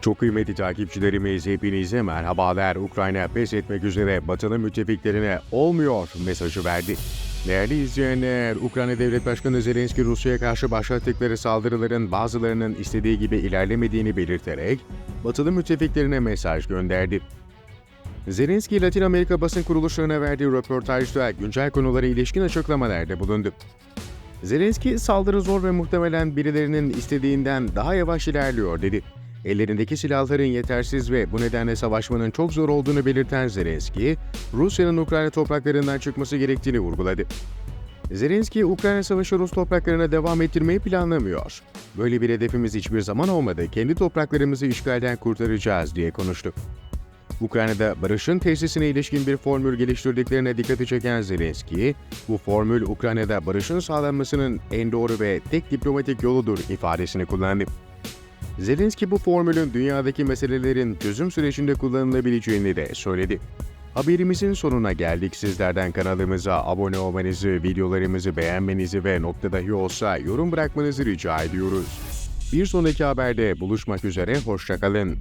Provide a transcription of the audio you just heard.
Çok kıymetli takipçilerimiz hepinize merhabalar. Ukrayna pes etmek üzere Batı'nın müttefiklerine olmuyor mesajı verdi. Değerli izleyenler, Ukrayna Devlet Başkanı Zelenski Rusya'ya karşı başlattıkları saldırıların bazılarının istediği gibi ilerlemediğini belirterek Batılı müttefiklerine mesaj gönderdi. Zelenski, Latin Amerika basın kuruluşlarına verdiği röportajda güncel konulara ilişkin açıklamalarda bulundu. Zelenski, saldırı zor ve muhtemelen birilerinin istediğinden daha yavaş ilerliyor dedi. Ellerindeki silahların yetersiz ve bu nedenle savaşmanın çok zor olduğunu belirten Zelenski, Rusya'nın Ukrayna topraklarından çıkması gerektiğini vurguladı. Zelenski, Ukrayna savaşı Rus topraklarına devam ettirmeyi planlamıyor. Böyle bir hedefimiz hiçbir zaman olmadı, kendi topraklarımızı işgalden kurtaracağız diye konuştu. Ukrayna'da barışın tesisine ilişkin bir formül geliştirdiklerine dikkati çeken Zelenski, bu formül Ukrayna'da barışın sağlanmasının en doğru ve tek diplomatik yoludur ifadesini kullandı. Zelenski bu formülün dünyadaki meselelerin çözüm sürecinde kullanılabileceğini de söyledi. Haberimizin sonuna geldik. Sizlerden kanalımıza abone olmanızı, videolarımızı beğenmenizi ve nokta dahi olsa yorum bırakmanızı rica ediyoruz. Bir sonraki haberde buluşmak üzere, hoşçakalın.